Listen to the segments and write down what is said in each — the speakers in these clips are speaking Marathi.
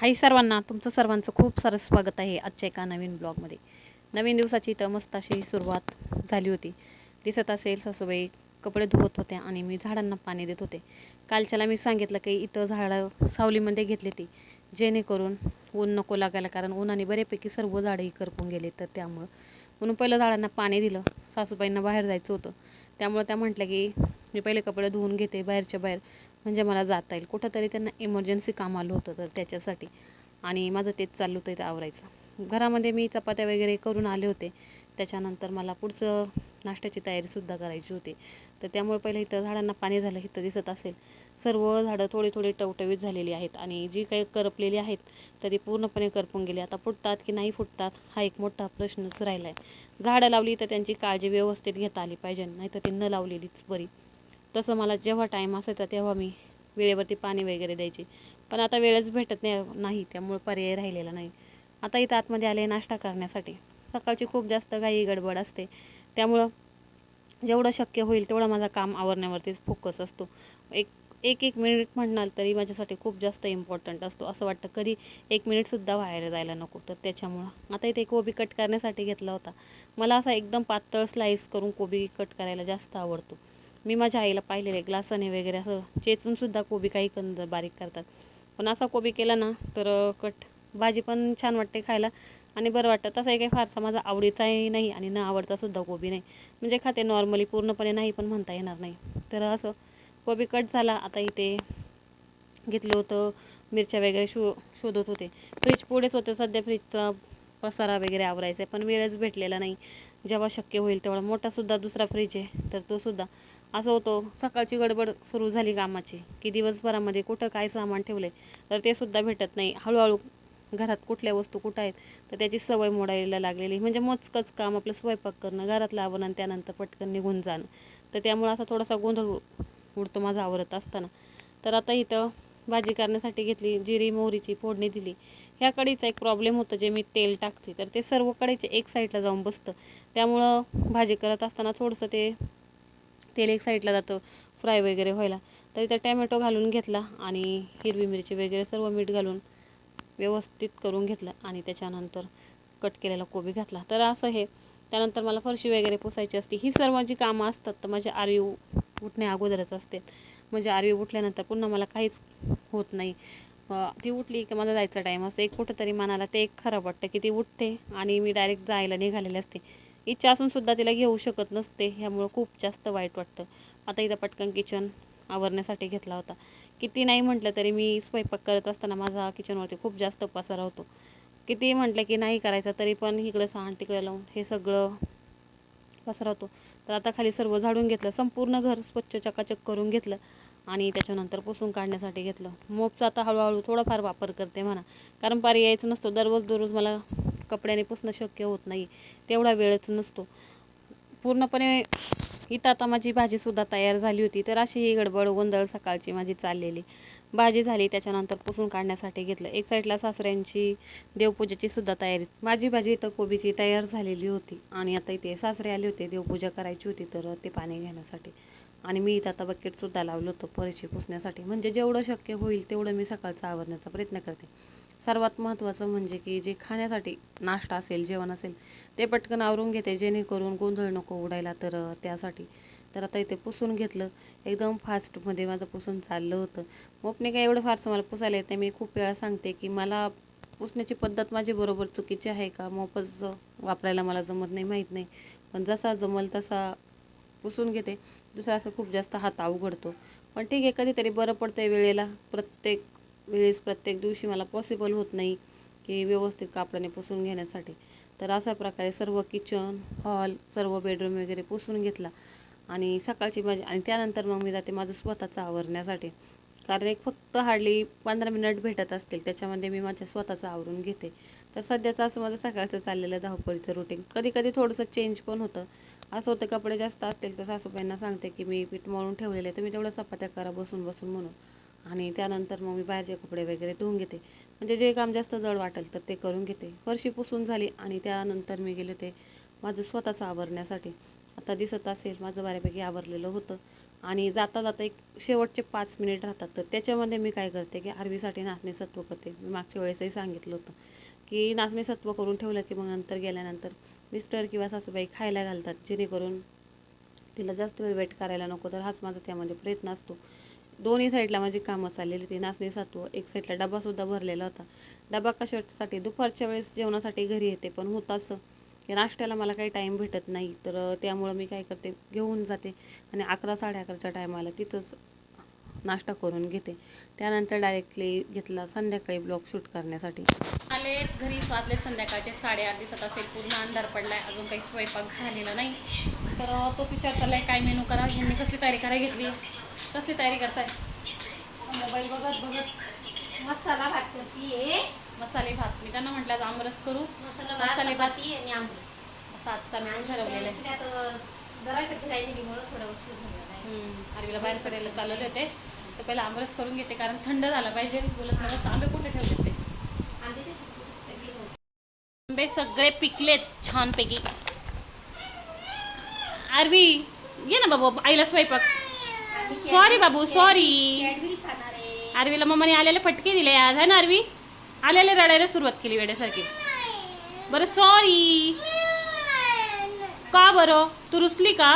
हाय सर्वांना तुमचं सर्वांचं खूप सारं स्वागत आहे आजच्या एका नवीन ब्लॉगमध्ये. नवीन दिवसाची तर मस्त अशी सुरुवात झाली होती. दिसत असेल सासूबाई कपडे धुवत होत्या आणि मी झाडांना पाणी देत होते. कालच्याला मी सांगितलं की इथं झाडं सावलीमध्ये घेतली ती जेणेकरून ऊन नको लागायला कारण उन्हाने बऱ्यापैकी सर्व झाडंही करपून गेले तर त्यामुळं. म्हणून पहिलं झाडांना पाणी दिलं सासूबाईंना बाहेर जायचं होतं. त्यामुळं त्या म्हटल्या की मी पहिले कपडे धुवून घेते बाहेरच्या बाहेर. म्हणजे मला जाता येईल. कुठंतरी त्यांना इमर्जन्सी काम आलं होतं तर त्याच्यासाठी. आणि माझं तेच चाललं होतं इथं आवरायचं. घरामध्ये मी चपात्या वगैरे करून आले होते. त्याच्यानंतर मला पुढचं नाश्त्याची तयारीसुद्धा करायची होती. तर त्यामुळे पहिलं इथं झाडांना पाणी झालं इथं दिसत असेल. सर्व झाडं थोडी थोडी टवटवीत झालेली आहेत. आणि जी काही करपलेली आहेत तर ती पूर्णपणे करपून गेली. आता फुटतात की नाही फुटतात हा एक मोठा प्रश्नच राहिला आहे झाडं लावली तर त्यांची काळजी व्यवस्थित घेता आली पाहिजे नाही तर ती न लावलेलीच बरी. तसं मला जेव्हा टाईम असायचा तेव्हा मी वेळेवरती पाणी वगैरे द्यायचे. पण आता वेळच भेटत नाही नाही त्यामुळे पर्याय राहिलेला नाही. आता इथं आतमध्ये आले नाश्ता करण्यासाठी. सकाळची खूप जास्त घाई गडबड असते. त्यामुळं जेवढं शक्य होईल तेवढं माझं काम आवरण्यावरतीच फोकस असतो. एक एक एक मिनिट म्हणाल तरी माझ्यासाठी खूप जास्त इम्पॉर्टंट असतो. असं वाटतं कधी एक मिनिटसुद्धा बाहेर जायला नको. तर त्याच्यामुळं. आता इथे कोबी कट करण्यासाठी घेतला होता. मला असा एकदम पातळ स्लाईस करून कोबी कट करायला जास्त आवडतो. मी माझ्या आईला पाहिलेले ग्लासाने वगैरे असं चेचूनसुद्धा कोबी काही कंद बारीक करतात. पण असा कोबी केला ना तर कट. भाजी पण छान वाटते खायला आणि बरं वाटतं. तसंही काही फारसा माझा आवडीचाही नाही आणि न आवडतासुद्धा कोबी नाही. म्हणजे खाते नॉर्मली पूर्णपणे नाही पण म्हणता येणार नाही. तर असं कोबी कट झाला आता इथे घेतलं होतं मिरच्या वगैरे शो शोधत होते. फ्रीज पुढेच होतं सध्या फ्रीजचा पसारा वगैरे आवरायचा आहे पण वेळच भेटलेला नाही. जेव्हा शक्य होईल तेवढा मोठासुद्धा दुसरा फ्रीज आहे तर तो सुद्धा. असं होतो सकाळची गडबड सुरू झाली कामाची की दिवसभरामध्ये कुठं काय सामान ठेवलं आहे तर ते सुद्धा भेटत नाही. हळूहळू घरात कुठल्या वस्तू कुठं आहेत तर त्याची सवय मोडायला लागलेली. म्हणजे मोजकंच काम आपलं स्वयंपाक करणं घरातलं आवरण आणि त्यानंतर पटकन निघून जाणं. तर त्यामुळं असा थोडासा गोंधळ उडतो माझा आवरत असताना. तर आता इथं भाजी करण्यासाठी घेतली जिरी मोहरीची फोडणी दिली. ह्या कढीचा एक प्रॉब्लेम होतं जे मी तेल टाकते. तर ते सर्व कढईचे एक साईडला जाऊन बसतं. त्यामुळं भाजी करत असताना थोडंसं ते तेल एक साईडला जातं फ्राय वगैरे व्हायला. तर इथं टॅमॅटो घालून घेतला आणि हिरवी मिरची वगैरे सर्व मीठ घालून व्यवस्थित करून घेतलं आणि त्याच्यानंतर कट केलेला कोबी घातला. तर असं हे. त्यानंतर मला फरशी वगैरे पुसायची असते. ही सर्व जी कामं असतात तर माझी आरवी उठण्या अगोदरच असते. म्हणजे आरवी उठल्यानंतर पुन्हा मला काहीच होत नाही. ती उठली की माझा जायचा टाईम असतो. एक कुठंतरी मनाला ते एक खराब वाटतं की ती उठते आणि मी डायरेक्ट जायला निघालेले असते. इच्छा असूनसुद्धा तिला घेऊ शकत नसते ह्यामुळं खूप जास्त वाईट वाटतं. आता इथं पटकन किचन आवरण्यासाठी घेतला होता. किती नाही म्हटलं तरी मी स्वयंपाक करत असताना माझा किचनवरती खूप जास्त पसारा होतो. किती म्हटलं की नाही करायचं तरी पण इकडं सांड तिकडे लावून हे सगळं पसरवतो तर आता खाली सर्व झाडून घेतलं संपूर्ण घर स्वच्छ चकाचक करून घेतलं आणि त्याच्यानंतर पुसून काढण्यासाठी घेतलं. मोपचा आता हळूहळू थोडाफार वापर करते म्हणा. कारण पर्यायच नसतो. दररोज दररोज मला कपड्याने पुसणं शक्य होत नाही. तेवढा वेळच नसतो. पूर्णपणे इथं आता माझी भाजीसुद्धा तयार झाली होती. तर अशी ही गडबड गोंधळ सकाळची माझी चाललेली. भाजी झाली त्याच्यानंतर पुसून काढण्यासाठी घेतलं. एक साईडला सासऱ्यांची देवपूजेची सुद्धा तयारी. माझी भाजी इथं कोबीची तयार झालेली होती आणि आता इथे सासरे आले होते देवपूजा करायची होती तर ते पाणी घेण्यासाठी. आणि मी इथं आता बकेटसुद्धा लावलं होतं फरशी पुसण्यासाठी. म्हणजे जेवढं शक्य होईल तेवढं मी सकाळचं आवरण्याचा प्रयत्न करते. सर्वात महत्त्वाचं म्हणजे की जे खाण्यासाठी नाश्ता असेल जेवण असेल ते पटकन आवरून घेते जेणेकरून गोंधळ नको उडायला तर त्यासाठी. तर आता इथे पुसून घेतलं. एकदम फास्टमध्ये माझं पुसून चाललं होतं. मोपने काय एवढं फारसं मला पुसायला येते मी खूप वेळा सांगते की मला पुसण्याची पद्धत माझी बरोबर चुकीची आहे का? मोपच वापरायला मला जमत नाही माहीत नाही. पण जसा जमल तसा पुसून घेते. दुसरा असं खूप जास्त हात अवघडतो. पण ठीक आहे कधीतरी बरं पडतं वेळेला. प्रत्येक वेळेस प्रत्येक दिवशी मला पॉसिबल होत नाही की व्यवस्थित कापडाने पुसून घेण्यासाठी. तर अशा प्रकारे सर्व किचन हॉल सर्व बेडरूम वगैरे पुसून घेतला. आणि सकाळची माझी आणि त्यानंतर मग मी जाते माझं स्वतःचं आवरण्यासाठी. कारण एक फक्त हार्डली पंधरा मिनिट भेटत असतील त्याच्यामध्ये मी माझ्या स्वतःचं आवरून घेते. तर सध्याचं असं माझं सकाळचं चाललेलं धावपळीचं रुटीन कधी कधी थोडंसं चेंज पण होतं. असं होतं कपडे जास्त असतील तर सासूबाईंना सांगते की मी पीठ मळून ठेवलेले तर मी तेवढं चपात्या करा बसून बसून म्हणून. आणि त्यानंतर मग मी बाहेरचे कपडे वगैरे धुवून घेते. म्हणजे जे काम जास्त जड वाटेल तर ते करून घेते. फरशी पुसून झाली आणि त्यानंतर मी गेले होते माझं स्वतःचं आवरण्यासाठी. आता दिसत असेल माझं बऱ्यापैकी आवरलेलं होतं. आणि जाता जाता एक शेवटचे पाच मिनिट राहतात. तर त्याच्यामध्ये मी काय करते की आरवीसाठी नाचणे सत्व करते. मी मागच्या वेळेसही सांगितलं होतं की नाचणी सत्व करून ठेवलं की मग नंतर गेल्यानंतर मिस्टर किंवा सासूबाई खायला घालतात. जेणेकरून तिला जास्त वेळ वेट करायला नको. तर हाच माझा त्यामध्ये प्रयत्न असतो. दोन्ही साईडला माझी कामं चाललेली होती. नाचणी सत्व एक साईडला डबासुद्धा भरलेला होता. डबा कशासाठी? दुपारच्या वेळेस जेवणासाठी घरी येते पण होत असं. नाश्त्याला मला काही टाईम भेटत नाही. तर त्यामुळं मी काय करते घेऊन जाते आणि अकरा साडे अकराच्या टायमाला तिथंच नाश्ता करून घेते. त्यानंतर डायरेक्टली घेतला संध्याकाळी ब्लॉग शूट करण्यासाठी. आले घरी वाजले संध्याकाळचे साडेआठ दिसत असेल पूर्ण अंधार पडलाय अजून काही स्वयंपाक झालेला नाही. तर तोच विचार चाललाय काय मेनू करा यांनी कसली तयारी करायला घेतली? कसली तयारी करताय? मोबाईल बघत बघत मसाला भात करतीये. मसाले भात. मी त्यांना म्हटलं आज आमरस करू. मसाला भात आणि असा आजचा मेनू ठरवलेला आरवीला बाहेर फिरायला चालवले होते. तर पहिला आमरस करून घेते कारण थंड झाला पाहिजे. बोलत नाही आंबे कुठे ठेवले ते आंबे सगळे पिकलेत छानपैकी. आरवी ये ना बाबू आईला स्वयंपाक. Sorry बाबू, आहे. आरवीला मम्माने आलेले फटके दिले आज. आहे ना आरवी? आलेले रडायला सुरुवात केली वेड्यासारखी. बरं सॉरी का बरं? तू रुसली का?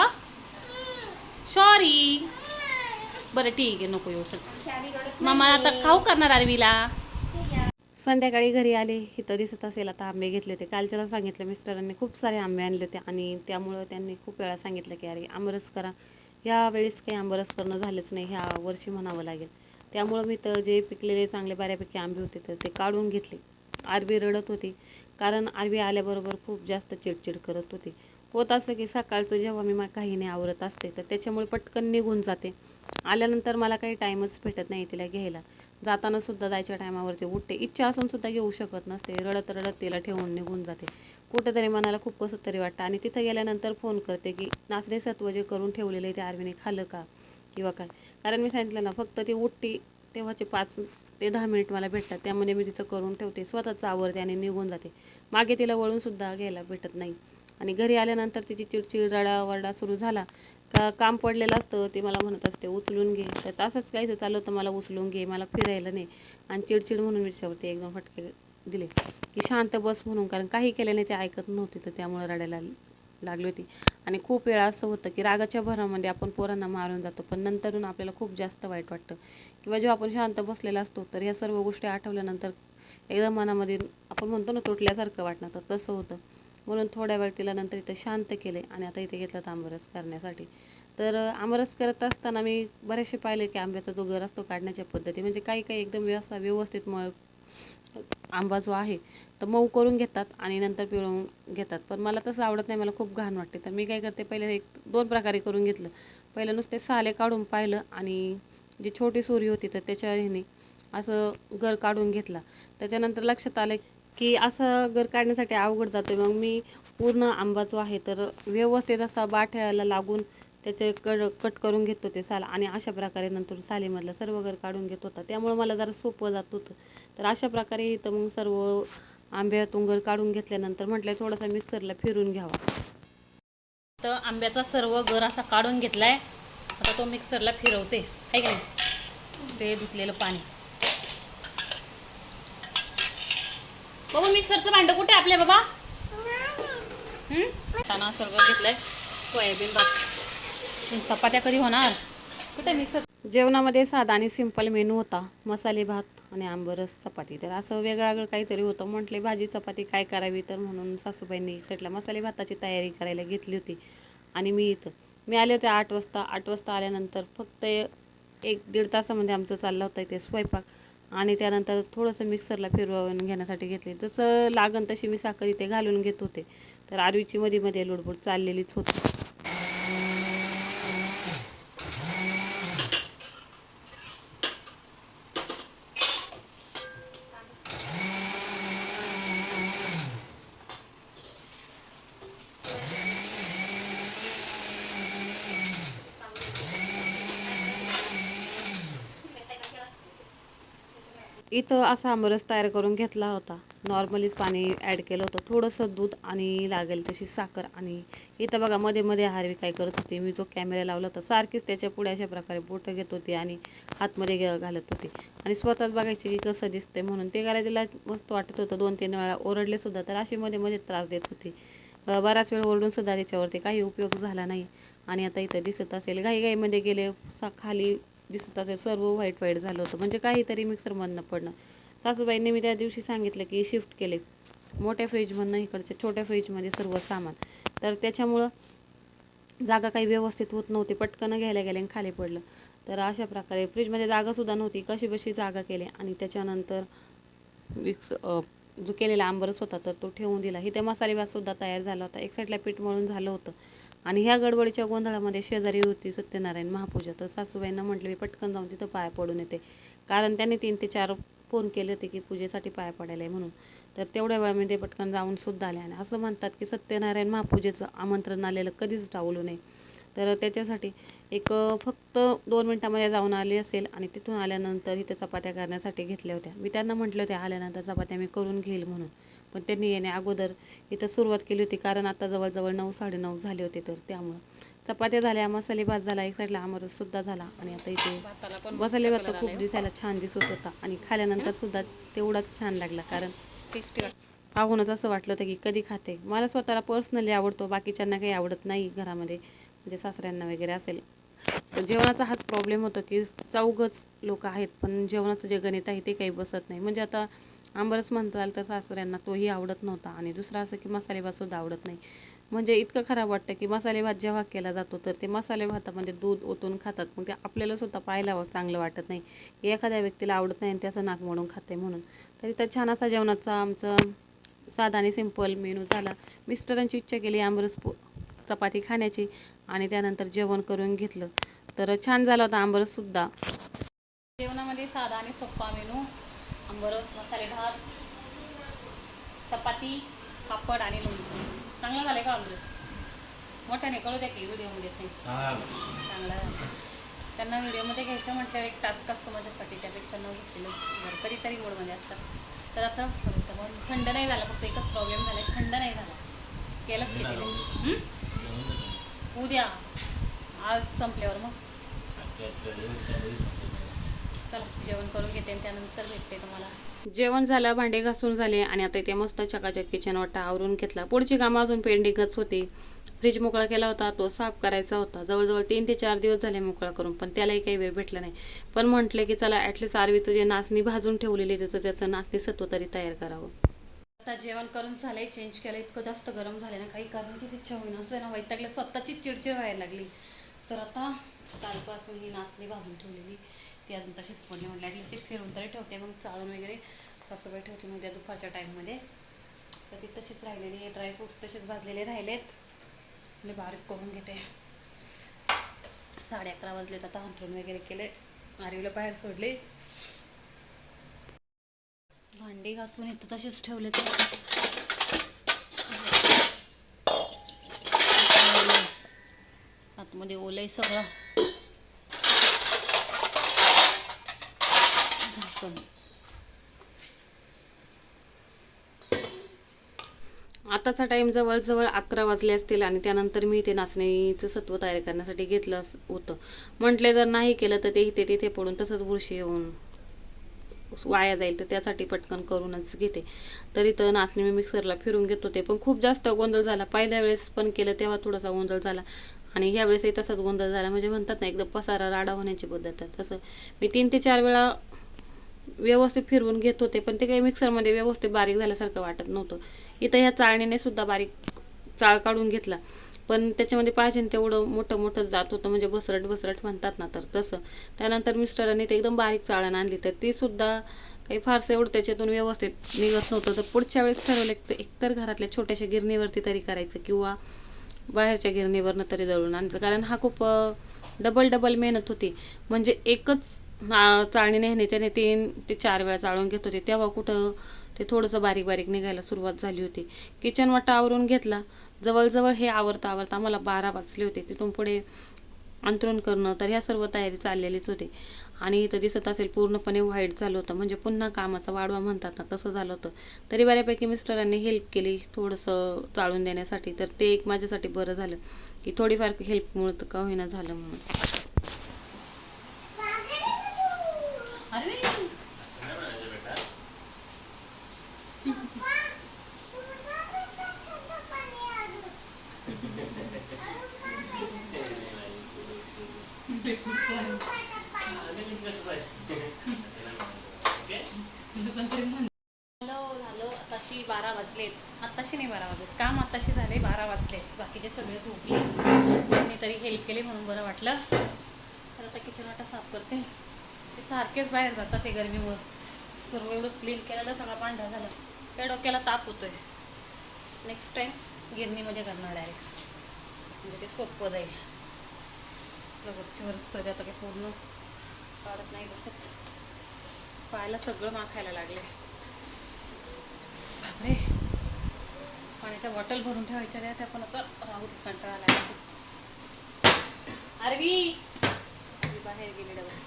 सॉरी बरं ठीक आहे नको येऊ सर मामा आता खाऊ करणार आरवीला. संध्याकाळी घरी आले इथं दिसत असेल आता आंबे घेतले होते. कालच्याला सांगितलं मिस्टरांनी खूप सारे आंबे आणले होते आणि त्यामुळं त्यांनी खूप वेळा सांगितलं की अरे आंबरस करा. यावेळेस काही आंबरस करणं झालंच नाही ह्या वर्षी म्हणावं लागेल. त्यामुळं मी तर जे पिकलेले चांगले बऱ्यापैकी आंबे होते तर ते काढून घेतले. आरबी रडत होती कारण आरबी आल्याबरोबर खूप जास्त चिडचिड करत होती. होत असं की सकाळचं जेव्हा मी मा काही नाही आवरत असते तर त्याच्यामुळे पटकन निघून जाते. आल्यानंतर मला काही टाईमच भेटत नाही तिला घ्यायला. जाताना सुद्धा जायच्या टायमावरती उठते. इच्छा असून सुद्धा घेऊ शकत नसते. रडत रडत तिला ठेवून निघून जाते. कुठेतरी मनाला खूप कसं तरी वाटतं. आणि तिथं गेल्यानंतर फोन करते की नाचरे सत्व जे करून ठेवलेले ते आर्मीने खाल्लं का? किंवा काय. कारण मी सांगितलं ना फक्त ती उठती तेव्हाचे पाच ते दहा मिनिट मला भेटतात. त्यामध्ये मी तिचं करून ठेवते. स्वतःच आवरते आणि निघून जाते. मागे तिला वळूनसुद्धा घ्यायला भेटत नाही. आणि घरी आल्यानंतर तिची चिडचिड रडावरडा सुरू झाला. का काम पडलेलं असतं ते मला म्हणत असते उचलून घे. तर असंच काहीचं चाललं होतं मला उचलून घे मला फिरायला नाही. आणि चिडचिड म्हणून मी तिच्यावरती एकदम फटके दिले. की शांत बस म्हणून. कारण काही केल्याने ते ऐकत नव्हती तर त्यामुळे रडायला लागली होती. आणि खूप वेळा असं होतं की रागाच्या भरामध्ये आपण पोरांना मारून जातो पण नंतरून आपल्याला खूप जास्त वाईट वाटतं. किंवा जेव्हा आपण शांत बसलेला असतो तर ह्या सर्व गोष्टी आठवल्यानंतर एकदम मनामध्ये आपण म्हणतो ना तुटल्यासारखं वाटणं तर तसं होतं. म्हणून थोड्या वेळ तिला नंतर इथं शांत केले आणि आता इथे घेतलं आंबरस करण्यासाठी. तर आंबरस करत असताना मी बरेचसे पाहिले की आंब्याचा जो गर असतो काढण्याच्या पद्धती म्हणजे काही काही एकदम व्यवस्था व्यवस्थित मग आंबा जो आहे तर मऊ करून घेतात आणि नंतर पिळून घेतात. पण मला तसं आवडत नाही मला खूप घाण वाटते. तर मी काय करते पहिले एक दोन प्रकारे करून घेतलं. पहिलं नुसते साले काढून पाहिलं आणि जी छोटी सुरी होती तर त्याच्या ह्याने असं गर काढून घेतला. त्याच्यानंतर लक्षात आलं की असं गर काढण्यासाठी अवघड जातो मग मी पूर्ण आंबा जो आहे तर व्यवस्थित असा बाठ्याला लागून त्याचे कड कट करून घेत होते साल. आणि अशा प्रकारे नंतर सालीमधलं सर्व घर काढून घेत होता. त्यामुळे मला जरा सोपं जात होतं. तर अशा प्रकारे इथं मग सर्व आंब्यातून घर काढून घेतल्यानंतर म्हटलं थोडासा मिक्सरला फिरून घ्यावा. तर आंब्याचा सर्व गर असा काढून घेतलाय. आता तो मिक्सरला फिरवते. आहे का नाही? ते धुतलेलं पाणी. बाबा मिक्सरचं भांडं कुठे आपले बाबा? ताना सर्व घेतलंय. सोयाबीन भात. चपात्या कधी होणार? कुठे मिक्सर जेवणामध्ये साधा आणि सिंपल मेनू होता. मसाले भात आणि आंबरस चपाती. तर असं वेगळं वेगळं काहीतरी होतं. म्हटले भाजी चपाती काय करावी? तर म्हणून सासूबाईंनी साईडला मसाले भाताची तयारी करायला घेतली होती. आणि मी इथं. मी आले होते आठ वाजता. आठ वाजता आल्यानंतर फक्त एक दीड तासामध्ये आमचं चाललं होतं इथे स्वयंपाक. आणि त्यानंतर थोडंसं मिक्सरला फिरवून घेण्यासाठी घेतले. जसं लागन तशी मी साखर इथे घालून घेत होते. तर आरवीची मध्ये मध्ये लुडबुड चाललेलीच होती. इथं असा आमरस तयार करून घेतला होता. नॉर्मलीच पाणी ॲड केलं होतं. थोडंसं दूध आणि लागेल तशी साखर आणि इथं बघा मध्ये मध्ये हारवी काय करत होती. मी जो कॅमेरा लावला होता सारखीच त्याच्या पुढे अशा प्रकारे बोटं घेत होती आणि हातमध्ये घालत होती. आणि स्वतःच बघायची की कसं दिसते म्हणून. ते करायला तिला मस्त वाटत होतं. दोन तीन वेळा ओरडले सुद्धा तर अशी मध्ये मध्ये त्रास देत होती. बराच वेळ ओरडून सुद्धा त्याच्यावरती काही उपयोग झाला नाही. आणि आता इथं दिसत असेल. घाईघाईमध्ये गेले सा खाली दिसत असेल. सर्व व्हाईट व्हाईट झालं होतं. म्हणजे काहीतरी मिक्सरमधनं पडणं. सासूबाईंनी मी त्या दिवशी सांगितलं की शिफ्ट केले. मोठ्या फ्रीजमधनं इकडच्या छोट्या फ्रीजमध्ये सर्व सामान. तर त्याच्यामुळं जागा काही व्यवस्थित होत नव्हती. पटकन घ्यायला गेले आणि खाली पडलं. तर अशा प्रकारे फ्रीजमध्ये जागासुद्धा नव्हती. कशी बशी जागा केली आणि त्याच्यानंतर मिक्स जो केलेला आंबरस होता तर तो ठेवून दिला. इथे मसाले भातसुद्धा तयार झाला होता. एक साईडला पीठ मळून झालं होतं. आणि ह्या गडबडीच्या गोंधळामध्ये शेजारी होती सत्यनारायण महापूजा. तर सासूबाईंना म्हटलं मी पटकन जाऊन तिथं पाया पडून येते. कारण त्यांनी तीन ते चार फोन केले होते की पूजेसाठी पाया पडायला आहे म्हणून. तर तेवढ्या वेळामध्ये पटकन जाऊन सुद्धा आले आणि असं म्हणतात की सत्यनारायण महापूजेचं आमंत्रण आलेलं कधीच टावलू नये. तर त्याच्यासाठी एक फक्त दोन मिनटामध्ये जाऊन आली असेल आणि तिथून आल्यानंतर इथे चपात्या करण्यासाठी घेतल्या होत्या. मी त्यांना म्हटलं होत्या आल्यानंतर चपात्या मी करून घेईल म्हणून. पण त्यांनी येण्या अगोदर इथं सुरुवात केली होती कारण आता जवळजवळ नऊ साडेनऊ झाले होते तर त्यामुळं. चपात्या झाल्या मसाले भात झाला एक साईडला आमरस सुद्धा झाला आणि आता इथे मसाले भात तर खूप दिसायला छान दिसत होता आणि खाल्यानंतर सुद्धा तेवढाच छान लागला कारण पाहूनच असं वाटलं होतं की कधी खाते. मला स्वतःला पर्सनली आवडतो बाकीच्यांना काही आवडत नाही घरामध्ये म्हणजे सासऱ्यांना वगैरे असेल. तर जेवणाचा हाच प्रॉब्लेम होतो की चौघच लोक आहेत पण जेवणाचं जे गणित आहे ते काही बसत नाही. म्हणजे आता आंबरस म्हणताल तर सासऱ्यांना तोही आवडत नव्हता आणि दुसरा असं की मसाले सुद्धा आवडत नाही. म्हणजे इतकं खराब वाटतं की मसाले भात जेव्हा केला जातो तर ते मसाले भातामध्ये दूध ओतून खातात. मग ते आपल्याला सुद्धा पाहायला चांगलं वाटत नाही. की एखाद्या व्यक्तीला आवडत नाही आणि त्याचं नाक मोडून खाते म्हणून. तर इथं छान असा जेवणाचा आमचं साधा आणि सिंपल मेनू झाला. मिस्टरांची इच्छा केली आंबरस पो चपाती खाण्याची आणि त्यानंतर जेवण करून घेतलं. तर छान झालं होता आंबरससुद्धा जेवणामध्ये साधा आणि सोप्पा मेनू. आंबरस मसाले भात चपाती पापड आणि लोणचं. चांगलं झालं का आंबरस? मोठ्याने कळू द्या की व्हिडिओमध्ये ते. चांगला झाला. त्यांना व्हिडिओमध्ये घ्यायचं म्हटल्यावर एक टास्क असतो माझ्यासाठी त्यापेक्षा न घेतलेलं बरं कधीतरी मोडमध्ये असतात. तर असं मग थंड नाही झाला फक्त एकच प्रॉब्लेम झाला थंड नाही झाला. केलंच हं? उद्या. आज संपल्यावर मग. चला जेवण करून घेते आणि त्यानंतर भेटते तुम्हाला. जेवण झालं भांडे घासून झाले आणि आता इथे मस्त चकाचक किचन वाटा आवरून घेतला. पुढची कामं अजून पेंडिंगच होती. फ्रीज मोकळा केला होता तो साफ करायचा होता. जवळजवळ तीन ते चार दिवस झाले मोकळा करून पण त्यालाही काही वेळ भेटला नाही. पण म्हटलं की चला ॲटलिस्ट आरवीचं जे नाचणी भाजून ठेवलेली त्याचं त्याचं नाचणी सत्व तरी तयार करावं. आता जेवण करून झालंय चेंज केलं इतकं जास्त गरम झालं ना काही करण्याचीच इच्छा होईना. असं ना वैतागलं स्वतःची चिडचिड व्हायला लागली. तर आता कालपासून ही नाचणी भाजून ठेवलेली. ती अजून तशीच पडली म्हटलं ॲटलीस्ट ती फिरून तरी ठेवते मग चाळून वगैरे सासूबाई ठेवते मग त्या दुपारच्या टाईममध्ये तर ती तशीच राहिलेली आहे ड्रायफ्रुट्स तसेच भाजलेले राहिलेत. मी बारीक करून घेते. साडे अकरा वाजलेत आता हंतरून वगैरे केले. आरवीला बाहेर सोडले. भांडी घासून इथं तसेच ठेवले तर आतमध्ये ओलय सगळं. आताचा टाईम जवळजवळ अकरा वाजले असतील आणि त्यानंतर मी ते नाचणीचं सत्व तयार करण्यासाठी घेतलं होतं. म्हटले जर नाही केलं तर ते इथे तिथे पडून तसंच बुरशी येऊन वाया जाईल तर त्यासाठी पटकन करूनच घेते. तरी तर नाचणी मी मिक्सरला फिरून घेत होते पण खूप जास्त गोंधळ झाला. पहिल्या वेळेस पण केलं तेव्हा थोडासा गोंधळ झाला. आणि ह्या वेळेसही तसाच गोंधळ झाला. म्हणजे म्हणतात ना एकदम पसारा राडा होण्याची पद्धत आहे. तसं मी तीन ते चार वेळा व्यवस्थित फिरवून घेत होते पण ते काही मिक्सरमध्ये व्यवस्थित बारीक झाल्यासारखं वाटत नव्हतं. इथं ह्या चाळणीने सुद्धा बारीक चाळ काढून घेतला. पण त्याच्यामध्ये पाहिजे तेवढं मोठं मोठं जात होतं. म्हणजे बसरट बसरट म्हणतात ना तर तसं. त्यानंतर मिस्टरांनी ते एकदम बारीक चाळण आणली. तर ती सुद्धा काही फारसं एवढं त्याच्यातून व्यवस्थित निघत नव्हतं. तर पुढच्या वेळेस ठरवलं एक एकतर घरातल्या छोट्याशा गिरणीवरती तरी करायचं किंवा बाहेरच्या गिरणीवरनं तरी दळून आणलं कारण हा खूप डबल डबल मेहनत होती. म्हणजे एकच चाळणी नेहमी त्याने तीन ते चार वेळा चाळून घेत होते. तेव्हा कुठं ते थोडंसं बारीक बारीक निघायला सुरुवात झाली होती. किचन वाटा आवरून घेतला. जवळजवळ हे आवरता आवरता आम्हाला बारा वाजले होते. तिथून पुढे अंतरण करणं तर ह्या सर्व तयारी चाललेलीच होती. आणि इथं दिसत असेल पूर्णपणे व्हाईट झालं होतं. म्हणजे पुन्हा कामाचा वाढवा म्हणतात ना तसं झालं होतं. तरी बऱ्यापैकी मिस्टरांनी हेल्प केली थोडंसं चाळून देण्यासाठी. तर ते एक माझ्यासाठी बरं झालं की थोडीफार हेल्पमुळे तर का होईना झालं म्हणून. हॅलो झालं आताशी बारा वाजलेत. आत्ताशी नाही बारा वाजलेत. काम आत्ताशी झाले बारा वाजलेत. बाकीचे सगळे झोपले. मी तरी हेल्प केली म्हणून बरं वाटलं. तर आता किचन वाटा साफ करते. ते सारखेच बाहेर जातात ते गरमीमुळे. सर्व एवढं क्लीन केलं तर सगळा पांढरा झाला. त्या डोक्याला ताप होतोय. नेक्स्ट टाइम गिरणीमध्ये करणार डायरेक्ट म्हणजे ते सोपं जाईल. वरची वरच करते आता काही पूर्ण. काढत नाही बसत. पायाला सगळं माखायला लागले बापरे. पाण्याच्या बॉटल भरून ठेवायच्या त्या पण आता राहू दे कंटाळा लागला आरवी मी बाहेर गेली डबल.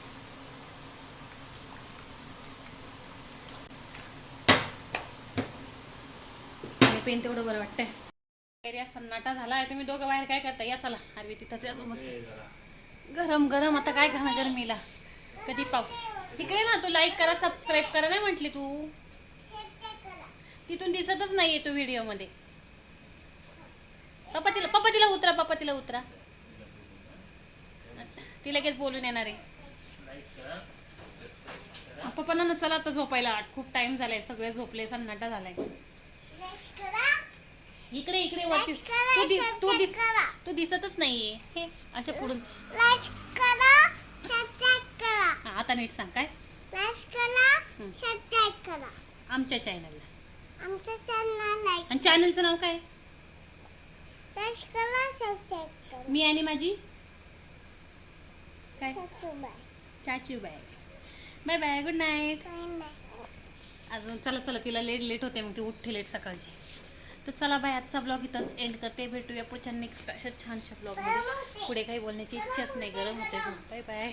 पेन तेवढं बरं वाटतंय. एरिया सन्नाटा झाला आहे तुम्ही दोघं बाहेर काय करता या चला आरवी तिथंच या मस्त गरम गरम आता काय खाणार गरमीला? कधी पाऊस तिकडे ना तू लाईक करा सबस्क्राईब करा नाही म्हटली तू? तिथून दिसतच नाहीये तू व्हिडिओमध्ये. पप्पा तिला पप्पा तिला उतरा पप्पा तिला उतरा. ती लगेच बोलून येणार आहे. पप्पांना ना चला आता झोपायला. खूप टाइम झालाय. सगळे झोपले सन्नाटा झालाय. इकडे इकडे वरती. तू दिसतच नाहीये. हे अशा पुढून. आता नीट सांग काय? हं. आमच्या चॅनलला चॅनल लाईक आणि चॅनलचं नाव काय? करा सबस्क्राईब करा. मी आणि माझी? काय? चाचू bye bye bye good night काय नाही अजून चला चला तिला लेट लेट होते मग ती उठते लेट सकाळची. तर चला बाय आजचा ब्लॉग इथंच एंड करते. भेटूया पुढच्या नेक्स्ट अशा छानशा ब्लॉगमध्ये पुढे काही बोलण्याची इच्छाच नाही गरम होते बाय बाय